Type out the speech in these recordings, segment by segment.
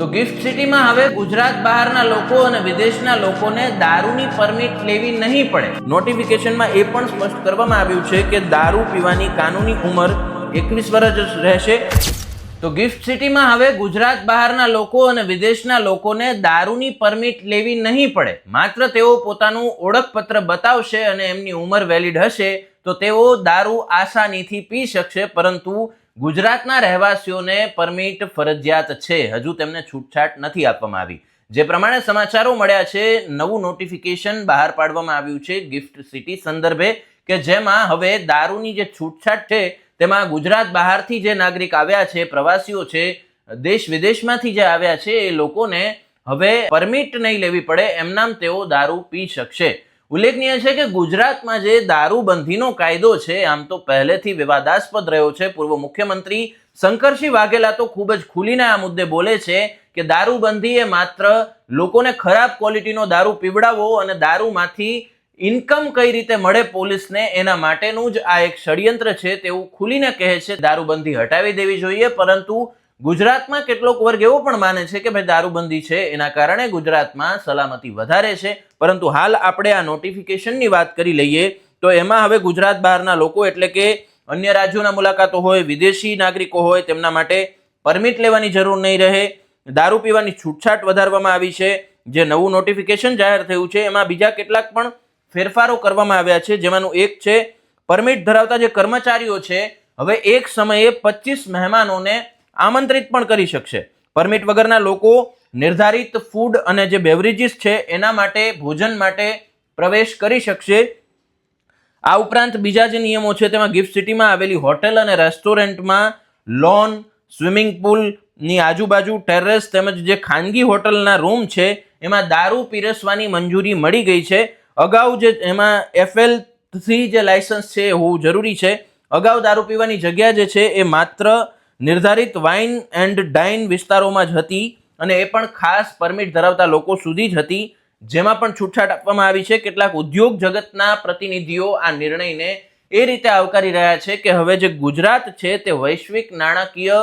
તો ગિફ્ટ સિટીમાં હવે ગુજરાત બહારના લોકો અને વિદેશના લોકોને દારૂની પરમિટ લેવી નહીં પડે. નોટિફિકેશનમાં એ પણ સ્પષ્ટ કરવામાં આવ્યું છે કે દારૂ પીવાની કાનૂની ઉંમર એકવીસ વર્ષ રહેશે. તો ગિફ્ટ સિટીમાં હવે ગુજરાત બહારના લોકો અને વિદેશના લોકોને દારૂની પરમિટ લેવી નહીં પડે. માત્ર તેઓ પોતાનું ઓળખપત્ર બતાવશે અને એમની ઉંમર વેલિડ હશે, તો તેઓ દારૂ આસાનીથી પી શકશે, પરંતુ ગુજરાતના રહેવાસીઓને પરમિટ ફરજિયાત છે. હજુ તેમને છૂટછાટ નથી આપવામાં આવી. જે પ્રમાણે સમાચારો મળ્યા છે, નવું નોટિફિકેશન બહાર પાડવામાં આવ્યું છે ગિફ્ટ સિટી સંદર્ભે કે જેમાં હવે દારૂની જે છૂટછાટ છે, તેમાં ગુજરાત બહારથી જે નાગરિક આવ્યા છે, પ્રવાસીઓ છે, દેશ વિદેશમાંથી જે આવ્યા છે, એ લોકોને હવે પરમિટ નહીં લેવી પડે. એમનામ તેઓ દારૂ પી શકશે. ઉલ્લેખનીય છે કે ગુજરાતમાં જે દારૂબંધીનો કાયદો છે, આમ તો પહેલેથી વિવાદાસ્પદ રહ્યો છે. પૂર્વ મુખ્યમંત્રી શંકરસિંહ વાઘેલા તો ખૂબ જ ખુલીને આ મુદ્દે બોલે છે કે દારૂબંધી એ માત્ર લોકોને ખરાબ ક્વોલિટીનો દારૂ પીવડાવવો અને દારૂમાંથી ઇન્કમ કઈ રીતે મળે પોલીસને એના માટેનું જ આ એક ષડયંત્ર છે તેવું ખુલીને કહે છે. દારૂબંધી હટાવી દેવી જોઈએ, પરંતુ ગુજરાતમાં કેટલોક વર્ગ એવો પણ માને છે કે ભાઈ દારૂબંધી છે, એના કારણે ગુજરાતમાં સલામતી વધારે છે. પરંતુ હાલ આપણે આ નોટિફિકેશનની વાત કરી લઈએ તો એમાં હવે ગુજરાત બહારના લોકો એટલે કે અન્ય રાજ્યોના મુલાકાતો હોય, વિદેશી નાગરિકો હોય, તેમના માટે પરમિટ લેવાની જરૂર નહીં રહે. દારૂ પીવાની છૂટછાટ વધારવામાં આવી છે. જે નવું નોટિફિકેશન જાહેર થયું છે, એમાં બીજા કેટલાક પણ ફેરફારો કરવામાં આવ્યા છે, જેમાંનું એક છે, પરમિટ ધરાવતા જે કર્મચારીઓ છે, હવે એક સમયે પચીસ મહેમાનોને આમંત્રિત પણ કરી શકશે. પરમિટ વગરના લોકો નિર્ધારિત ફૂડ અને જે બેવરેજીસ છે, એના માટે, ભોજન માટે પ્રવેશ કરી શકશે. આ ઉપરાંત બીજા જે નિયમો છે, તેમાં ગિફ્ટ સિટીમાં આવેલી હોટેલ અને રેસ્ટોરન્ટમાં લોન સ્વિમિંગ પુલની આજુબાજુ ટેરેસ તેમજ જે ખાનગી હોટલના રૂમ છે, એમાં દારૂ પીરસવાની મંજૂરી મળી ગઈ છે. અગાઉ જે એમાં એફએલથી જે લાયસન્સ છે એ હોવું જરૂરી છે. અગાઉ દારૂ પીવાની જગ્યા જે છે, એ માત્ર નિર્ધારિત વાઇન એન્ડ ડાઇન વિસ્તારોમાં જ હતી અને એ પણ ખાસ પરમિટ ધરાવતા લોકો સુધી જ હતી. જેમાં પણ છૂટછાટ આપવામાં આવી છે. કેટલાક ઉદ્યોગ જગતના પ્રતિનિધિઓ આ નિર્ણયને એ રીતે આવકારી રહ્યા છે કે હવે જે ગુજરાત છે તે વૈશ્વિક નાણાકીય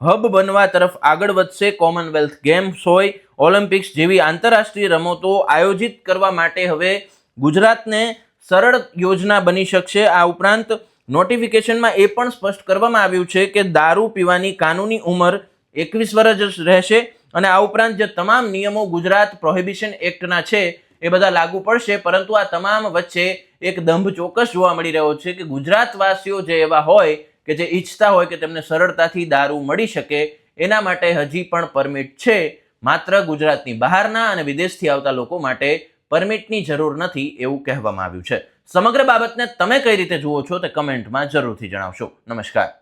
હબ બનવા તરફ આગળ વધશે. કોમનવેલ્થ ગેમ્સ હોય, ઓલિમ્પિક્સ જેવી આંતરરાષ્ટ્રીય રમતો આયોજિત કરવા માટે હવે ગુજરાતને સરળ યોજના બની શકશે. આ ઉપરાંત નોટિફિકેશનમાં એ પણ સ્પષ્ટ કરવામાં આવ્યું છે કે દારૂ પીવાની કાનૂની ઉંમર એકવીસ વર્ષ રહેશે અને આ ઉપરાંત જે તમામ નિયમો ગુજરાત પ્રોહિબિશન એક્ટના છે, એ બધા લાગુ પડશે. પરંતુ આ તમામ વચ્ચે એક દંભ ચોક્કસ જોવા મળી રહ્યો છે કે ગુજરાતવાસીઓ જે એવા હોય કે જે ઈચ્છતા હોય કે તેમને સરળતાથી દારૂ મળી શકે, એના માટે હજી પણ પરમિટ છે. માત્ર ગુજરાતની બહારના અને વિદેશથી આવતા લોકો માટે પરમિટની જરૂર નથી એવું કહેવામાં આવ્યું છે. સમગ્ર બાબતને તમે કઈ રીતે જુઓ છો તે કમેન્ટમાં જરૂરથી જણાવશો. નમસ્કાર.